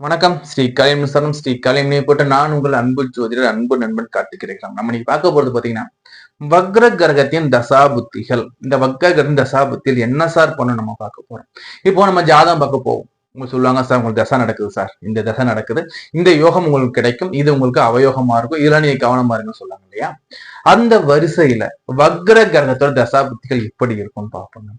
வணக்கம். ஸ்ரீ கலைமிசரம் ஸ்ரீ கலைமினை போட்டு நான் உங்கள் அன்பு ஜோதிடர் அன்பு நண்பன் கார்த்திகிறேன் நம்ம இன்னைக்கு பார்க்க போறது பாத்தீங்கன்னா வக்ர கிரகத்தின் தசா புத்திகள். இந்த வக்ர கிரகத்தின் தசா புத்தியில் என்ன சார் பண்ண நம்ம பார்க்க போறோம்? இப்போ நம்ம ஜாதகம் பார்க்க போவோம். உங்க சொல்லுவாங்க சார் உங்களுக்கு தசை நடக்குது சார். இந்த தசை நடக்குது. இந்த யோகம் உங்களுக்கு கிடைக்கும். இது உங்களுக்கு அவயோகமா இருக்கும். இதெல்லாம் நீங்க கவனமா இருக்குன்னு சொல்லுவாங்க இல்லையா? அந்த வரிசையில வக்ர கிரகத்தோட தசா புத்திகள் எப்படி இருக்கும்னு பார்ப்போங்க.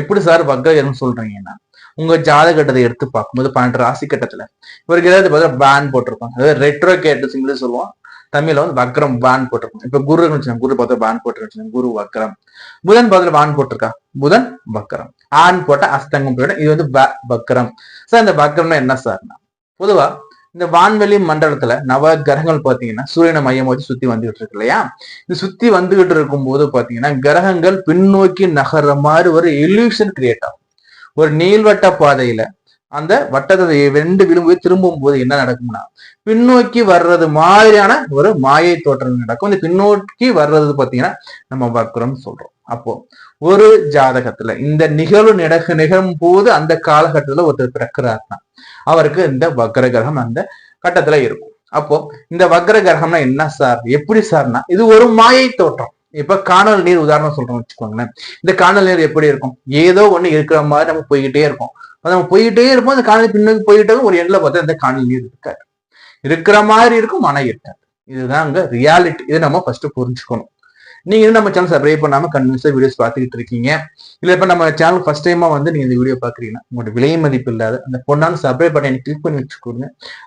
எப்படி சார் வக்ர கிரகம் சொல்றீங்கன்னா உங்க ஜாதகட்டத்தை எடுத்து பார்க்கும்போது பன்னெண்டு ராசி கட்டத்துல இவருக்கு ஏதாவது பார்த்தா பேன் போட்டிருப்பாங்க. அதாவது ரெட்ரோ கேட்டு சிங்கிள் சொல்லுவோம். தமிழ்ல வந்து வக்ரம் பேன் போட்டிருக்கோம் இப்ப குரு குரு பார்த்தா பேன் போட்டிருக்கேன் குரு வக்ரம். புதன் பதில பான் போட்டிருக்கா? புதன் வக்ரம். ஆண் போட்ட அஸ்தங்கம் போயிடும் இது வந்து வக்ரம். சார் இந்த வக்ரம்னா என்ன சார்னா பொதுவா இந்த வான்வெளி மண்டலத்துல நவ கிரகங்கள் பாத்தீங்கன்னா சூரியனை மையம் வச்சு சுத்தி வந்துகிட்டு இருக்கு இல்லையா? இது சுத்தி வந்துகிட்டு இருக்கும்போது பாத்தீங்கன்னா கிரகங்கள் பின்னோக்கி நகர்ற மாதிரி ஒரு illusion கிரியேட் ஆகும். ஒரு நீள்வட்ட பாதையில அந்த வட்டத்தை ரெண்டு விளிம்பு திரும்பும் போது என்ன நடக்கும்னா பின்னோக்கி வர்றது மாதிரியான ஒரு மாயை தோற்றம் நடக்கும். இந்த பின்னோக்கி வர்றது பார்த்தீங்கன்னா நம்ம வக்ரம் சொல்றோம். அப்போ ஒரு ஜாதகத்துல இந்த நிகழ்வு நிகழ நிகழும் போது அந்த காலகட்டத்துல ஒருத்தர் பிறக்கிறாருன்னா அவருக்கு இந்த வக்ர கிரகம் அந்த கட்டத்துல இருக்கும். அப்போ இந்த வக்ர கிரகம்னா என்ன சார்? எப்படி சார்னா இது ஒரு மாயை தோற்றம். இப்ப காணல் நீர் உதாரணம் சொல்றோம் வச்சுக்கோங்களேன். இந்த காணல் நீர் எப்படி இருக்கும்? ஏதோ ஒண்ணு இருக்கிற மாதிரி நம்ம போய்கிட்டே இருக்கோம் அது நம்ம போய்கிட்டே இருப்போம் அந்த காணல் பின்னோக்கி போயிட்டே ஒரு எண்ணில் பார்த்தா இந்த காணல் நீர் இருக்காது. இருக்கிற மாதிரி இருக்கும் ஆனா இருக்காது. இதுதான் அங்க ரியாலிட்டி இதை நம்ம ஃபர்ஸ்ட் புரிஞ்சுக்கணும். நீங்க நம்ம சேனல் சப்ஸ்கிரைப் பண்ணாம கன்வின்ஸா வீடியோஸ் பார்த்துக்கிட்டு இருக்கீங்க. இல்ல இப்ப நம்ம சேனல் ஃபர்ஸ்ட் டைமா வந்து நீங்க இந்த வீடியோ பாக்குறீங்கன்னா உங்களோட விலை மதிப்பு இல்லாத அந்த பொண்ணான சப்ஸ்கிரைப் பட்டனை கிளிக் பண்ணி வச்சுக்கோங்க.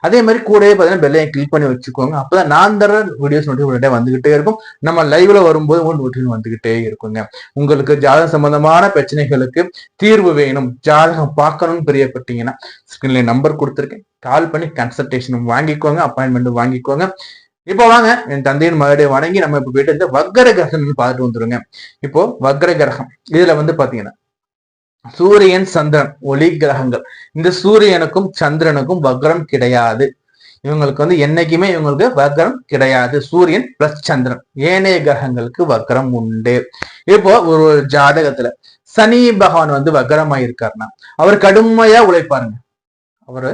அதே மாதிரி கூடவே பார்த்தீங்கன்னா பெல்லையை கிளிக் பண்ணி வச்சுக்கோங்க. அப்பதான் நான் தர வீடியோஸ் நோட்டிஃபிகேஷன் வந்துகிட்டே இருக்கும். நம்ம லைவ்ல வரும்போது உங்களுக்கு நோட்டிஃபிகேஷன் வந்துகிட்டே இருக்குங்க. உங்களுக்கு ஜாதகம் சம்பந்தமான பிரச்சனைகளுக்கு தீர்வு வேணும். ஜாதகம் பார்க்கணும்னு பிரியப்பட்டீங்கன்னா ஸ்கிரீன்ல நம்பர் கொடுத்துருக்கேன். கால் பண்ணி கன்சல்டேஷன் வாங்கிக்கோங்க அப்பாயின்மெண்ட் வாங்கிக்கோங்க. இப்போ வாங்க என் தந்தையின் மறுபடியும் வணங்கி நம்ம இப்ப போயிட்டு இந்த வக்கர கிரகம் பார்த்துட்டு வந்துருங்க. இப்போ வக்கர கிரகம் இதுல வந்து பாத்தீங்கன்னா சூரியன் சந்திரன் ஒளி கிரகங்கள். இந்த சூரியனுக்கும் சந்திரனுக்கும் வக்ரம் கிடையாது. இவங்களுக்கு வந்து என்னைக்குமே இவங்களுக்கு வக்ரம் கிடையாது. சூரியன் பிளஸ் சந்திரன். ஏனைய கிரகங்களுக்கு வக்ரம் உண்டு. இப்போ ஒரு ஒரு ஜாதகத்துல சனி பகவான் வந்து வக்ரமாயிருக்காருன்னா அவர் கடுமையா உழைப்பாருங்க. அவரு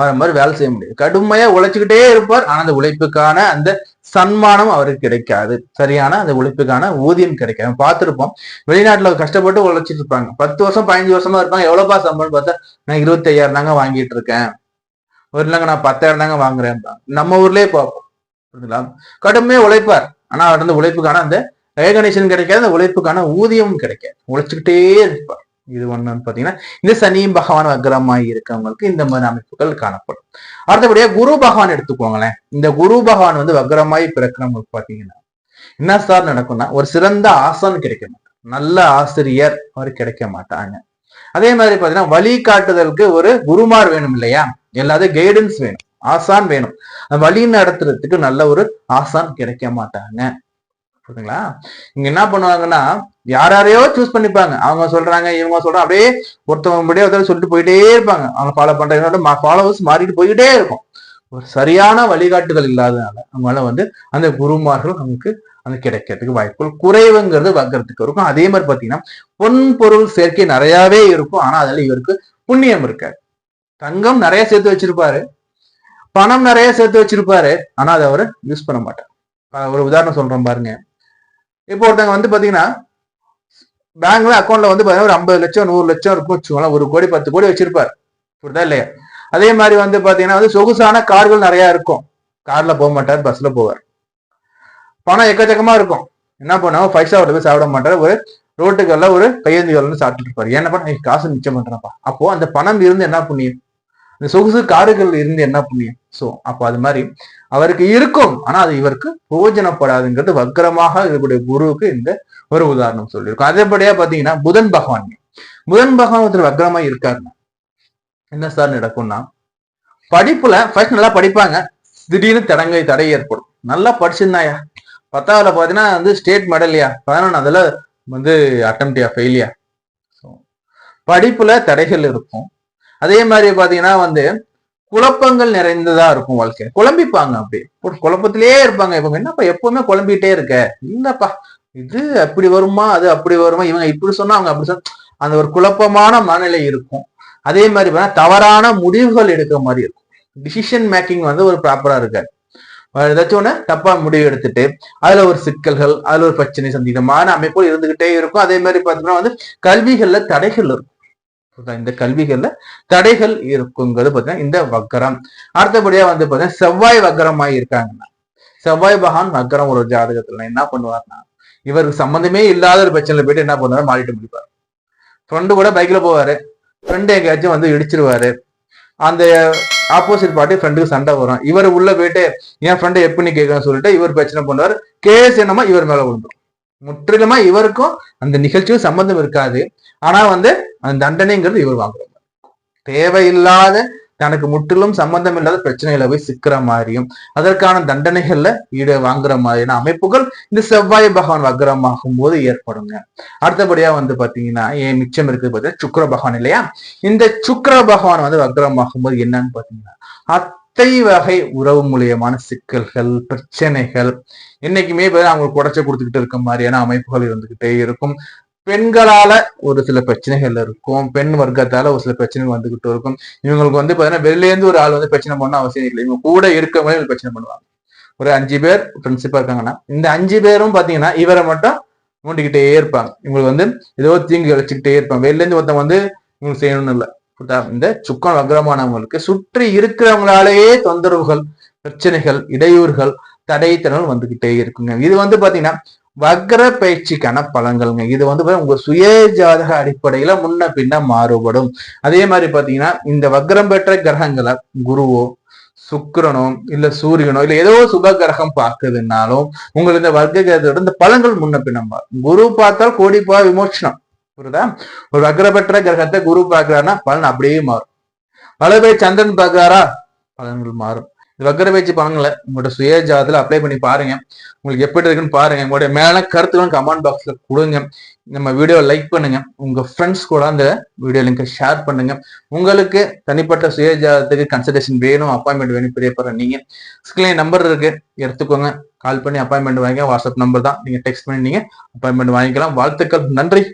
அவரை மாதிரி வேலை செய்ய முடியாது. கடுமையா உழைச்சுக்கிட்டே இருப்பார். ஆனா அந்த உழைப்புக்கான அந்த சன்மானம் அவருக்கு கிடைக்காது. சரியான அந்த உழைப்புக்கான ஊதியம் கிடைக்காது. பார்த்துருப்போம். வெளிநாட்டுல கஷ்டப்பட்டு உழைச்சிட்டு இருப்பாங்க. பத்து வருஷம் பதினஞ்சு வருஷமா இருப்பாங்க. எவ்வளவுப்பா சம்பளம் பார்த்தா நான் இருபத்தி ஐயாயிரம் தாங்க வாங்கிட்டு இருக்கேன். ஒரு இல்லைங்க நான் பத்தாயிரம் தாங்க வாங்குறேன் நம்ம ஊர்லயே பார்ப்போம். புரியுதுங்களா கடுமையா உழைப்பார். ஆனா அவர் அந்த உழைப்புக்கான அந்த ரெகனேஷன் கிடைக்காது. அந்த உழைப்புக்கான ஊதியமும் கிடைக்காது. உழைச்சுக்கிட்டே இருப்பார். இது ஒண்ணுன்னு பாத்தீங்கன்னா இந்த சனி பகவான் வக்ரமாய் இருக்கவங்களுக்கு இந்த மாதிரி அமைப்புகள் காணப்படும். அடுத்தபடியா குரு பகவான் எடுத்துக்கோங்களேன். இந்த குரு பகவான் வந்து வக்ரமாய் பிறக்கிறவங்களுக்கு பாத்தீங்கன்னா என்ன சார் நடக்கும்னா ஒரு சிறந்த ஆசான் கிடைக்க மாட்டாங்க நல்ல ஆசிரியர் அவர் கிடைக்க மாட்டாங்க. அதே மாதிரி பாத்தீங்கன்னா வழிகாட்டுதலுக்கு ஒரு குருமார் வேணும் இல்லையா? எல்லாத்தையும் கைடன்ஸ் வேணும். ஆசான் வேணும். வழி நடத்துறதுக்கு நல்ல ஒரு ஆசான் கிடைக்க மாட்டாங்க. புரியுதுங்களா? இங்க என்ன பண்ணுவாங்கன்னா யார் யாரையோ சூஸ் பண்ணிப்பாங்க. அவங்க சொல்றாங்க இவங்க சொல்றாங்க அப்படியே ஒருத்தவங்க முடிய ஒருத்தர் சொல்லிட்டு போயிட்டே இருப்பாங்க. அவங்க ஃபாலோ பண்றாங்க ஃபாலோவர்ஸ் மாறிட்டு போயிட்டே இருக்கும். ஒரு சரியான வழிகாட்டுதல் இல்லாதனால அவங்களால வந்து அந்த குருமார்கள் நமக்கு அந்த கிடைக்கிறதுக்கு வாய்ப்புகள் குறைவுங்கிறது வக்கரத்துக்கு இருக்கும். அதே மாதிரி பாத்தீங்கன்னா பொன் பொருள் சேர்க்கை நிறையாவே இருக்கும். ஆனா அதுல இவருக்கு புண்ணியம் இருக்காது. தங்கம் நிறைய சேர்த்து வச்சிருப்பாரு. பணம் நிறைய சேர்த்து வச்சிருப்பாரு. ஆனா அதை அவர் யூஸ் பண்ண மாட்டார். ஒரு உதாரணம் சொல்றேன் பாருங்க. இப்போ ஒருத்தவங்க வந்து பாத்தீங்கன்னா பேங்க்ல அக்கௌண்ட்ல வந்து பாத்தீங்கன்னா ஒரு ஐம்பது லட்சம் நூறு லட்சம் இருக்கும் வச்சுக்கோங்களேன். ஒரு கோடி பத்து கோடி வச்சிருப்பார். புரியுதா இல்லையா? அதே மாதிரி வந்து பாத்தீங்கன்னா வந்து சொகுசான கார்கள் நிறைய இருக்கும். கார்ல போக மாட்டார் பஸ்ல போவார். பணம் எக்கச்சக்கமா இருக்கும். என்ன பண்ணுவோம் ஃபைவ் ஸ்டார் போய் சாப்பிட மாட்டார். ஒரு ரோட்டுக்கல்ல ஒரு கையேந்தி வந்து சாப்பிட்டுட்டு இருப்பாரு. என்ன பண்ண காசு மிச்சம் பண்றப்பா அப்போ அந்த பணம் இருந்து என்ன புண்ணியம்? இந்த சொகுசு கார்கள் இருந்து என்ன புண்ணியம்? சோ அப்போ அது மாதிரி அவருக்கு இருக்கும். ஆனா அது இவருக்கு பிரயோஜனப்படாதுங்கிறது வக்கரமாக இருக்கக்கூடிய குருவுக்கு இந்த ஒரு உதாரணம் சொல்லியிருக்கும். அதேபடியா பாத்தீங்கன்னா புதன் பகவான். புதன் பகவான் ஒருத்தர் வக்கரமா இருக்காருன்னா என்ன சார் நடக்கும்னா படிப்புல ஃபர்ஸ்ட் நல்லா படிப்பாங்க. திடீர்னு தடங்கை தடை ஏற்படும். நல்லா படிச்சிருந்தாயா? பத்தாவதுல பாத்தீங்கன்னா வந்து ஸ்டேட் மெடல்யா பதினொன்னாவதுல வந்து அட்டம்ப்டியா ஃபெயிலியா படிப்புல தடைகள் இருக்கும். அதே மாதிரி பாத்தீங்கன்னா வந்து குழப்பங்கள் நிறைந்ததா இருக்கும் வாழ்க்கை. குழம்பிப்பாங்க அப்படி ஒரு குழப்பத்திலேயே இருப்பாங்க. இவங்க என்னப்பா எப்பவுமே குழம்பிட்டே இருக்க? இல்லப்பா. இது அப்படி வருமா? அது அப்படி வருமா? இவங்க இப்படி சொன்னா அவங்க அப்படி சொன்னா அந்த ஒரு குழப்பமான மனநிலை இருக்கும். அதே மாதிரி பார்த்தா தவறான முடிவுகள் எடுக்கிற மாதிரி இருக்கும். டிசிஷன் மேக்கிங் வந்து ஒரு ப்ராப்பரா இருக்காது. ஏதாச்சும் ஒன்று தப்பா முடிவு எடுத்துட்டு அதுல ஒரு சிக்கல்கள் அதுல ஒரு பிரச்சனை சந்திக்கமான அமைப்பு இருந்துகிட்டே இருக்கும். அதே மாதிரி பார்த்தோம்னா வந்து கல்விகள்ல தடைகள் இருக்கும். இந்த கல்விகள்ல தடைகள் இருக்குங்கிறது பாத்தீங்கன்னா இந்த வக்கரம் அடுத்தபடியா வந்து பாத்தீங்கன்னா செவ்வாய் வக்கரமாய் இருக்காங்கன்னா செவ்வாய் பகவான் வக்கரம் ஒரு ஜாதகத்துல என்ன பண்ணுவார்னா இவருக்கு சம்மந்தமே இல்லாத ஒரு பிரச்சனையில போயிட்டு என்ன பண்ணுவாரு? மாறிட்டு முடிப்பார். ஃப்ரெண்டு கூட பைக்ல போவாரு. ஃப்ரெண்டு எங்கேயாச்சும் வந்து இடிச்சிருவாரு. அந்த ஆப்போசிட் பார்ட்டி ஃப்ரெண்டுக்கு சண்டை வரும். இவர் உள்ள போயிட்டு என் ஃப்ரெண்டை எப்படின்னு கேட்கணும்னு சொல்லிட்டு இவர் பிரச்சனை பண்ணுவார். கேஸ் என்னமா இவர் மேல விழுந்துரும். முற்றிலுமா இவருக்கும் அந்த நிகழ்ச்சியும் சம்பந்தம் இருக்காது. ஆனா வந்து அந்த தண்டனைங்கிறது இவர் வாங்குறாங்க தேவையில்லாத தனக்கு முற்றிலும் சம்பந்தம் இல்லாத பிரச்சனைகளை போய் சிக்கிற மாதிரியும் அதற்கான தண்டனைகள்ல ஈடு வாங்குற மாதிரியான அமைப்புகள் இந்த செவ்வாய் பகவான் வக்ரமாகும் போது ஏற்படுங்க. அடுத்தபடியா வந்து பாத்தீங்கன்னா ஏன் மிச்சம் இருக்குது பார்த்தீங்கன்னா சுக்கர பகவான் இல்லையா? இந்த சுக்கர பகவான் வந்து வக்ரமாகும் போது என்னன்னு பாத்தீங்கன்னா அத்தை வகை உறவு மூலியமான சிக்கல்கள் பிரச்சனைகள் என்னைக்குமே அவங்களுக்கு உடச்ச கொடுத்துக்கிட்டு இருக்க மாதிரியான அமைப்புகள் இருந்துகிட்டே இருக்கும். பெண்களால ஒரு சில பிரச்சனைகள் இருக்கும். பெண் வர்க்கத்தால ஒரு சில பிரச்சனைகள் வந்துகிட்டு இருக்கும். இவங்களுக்கு வந்து பாத்தீங்கன்னா வெளிலேருந்து ஒரு ஆள் வந்து பிரச்சனை பண்ண அவசியம் இல்லை. இவங்க கூட இருக்கவங்களே இவங்க பிரச்சனை பண்ணுவாங்க. ஒரு அஞ்சு பேர் ஃப்ரெண்ட்ஷிப்பா இருக்காங்கன்னா இந்த அஞ்சு பேரும் பாத்தீங்கன்னா இவரை மட்டும் நோண்டிக்கிட்டே இருப்பாங்க. இவங்களுக்கு வந்து ஏதோ தீங்கு வச்சுக்கிட்டே இருப்பாங்க. வெளிலேருந்து ஒருத்தன் வந்து இவங்க செய்யணும்னு இல்லை. இந்த சுக்கம் வக்ரமானவங்களுக்கு சுற்றி இருக்கிறவங்களாலேயே தொந்தரவுகள் பிரச்சனைகள் இடையூறுகள் தடைத்தனல் வந்துகிட்டே இருக்குங்க. இது வந்து பாத்தீங்கன்னா வக்ர பயிற்சிக்கான பலன்கள்ங்க. இது வந்து உங்க சுய ஜாதக அடிப்படையில முன்ன பின்ன மாறுபடும். அதே மாதிரி பாத்தீங்கன்னா இந்த வக்ரம் பெற்ற கிரகங்களை குருவோ சுக்கிரனோ இல்ல சூரியனோ இல்ல ஏதோ சுப கிரகம் பார்க்குதுன்னாலும் உங்களுக்கு இந்த வர்க்க கிரகத்தோட இந்த பலன்கள் முன்ன பின்ன குரு பார்த்தால் கோடிப்பா விமோச்சனம் புரியுதா? ஒரு வக்ர பெற்ற கிரகத்தை குரு பார்க்கிறாருன்னா பலன் அப்படியே மாறும். வலபை சந்திரன் பார்க்கிறாரா? பலன்கள் மாறும். இந்த வக்கர பயிற்சி பலன்களை உங்களோட சுயஜாதத்துல அப்ளை பண்ணி பாருங்க. உங்களுக்கு எப்படி இருக்குன்னு பாருங்க. உங்களுடைய மேல கருத்துக்களும் கமெண்ட் பாக்ஸ்ல கொடுங்க. நம்ம வீடியோ லைக் பண்ணுங்க. உங்க ஃப்ரெண்ட்ஸ் கூட அந்த வீடியோ லிங்கை ஷேர் பண்ணுங்க. உங்களுக்கு தனிப்பட்ட சுய ஜாதத்துக்கு கன்சல்டேஷன் வேணும் அப்பாயின்மெண்ட் வேணும் பிரியப்படுற நீங்க. ஸ்கிரீன் நம்பர் இருக்கு. எடுத்துக்கோங்க. கால் பண்ணி அப்பாயின்மெண்ட் வாங்கிக்க வாட்ஸ்அப் நம்பர் தான். நீங்க டெக்ஸ்ட் பண்ணி நீங்க அப்பாயின்மெண்ட் வாங்கிக்கலாம். வாழ்த்துக்கள். நன்றி.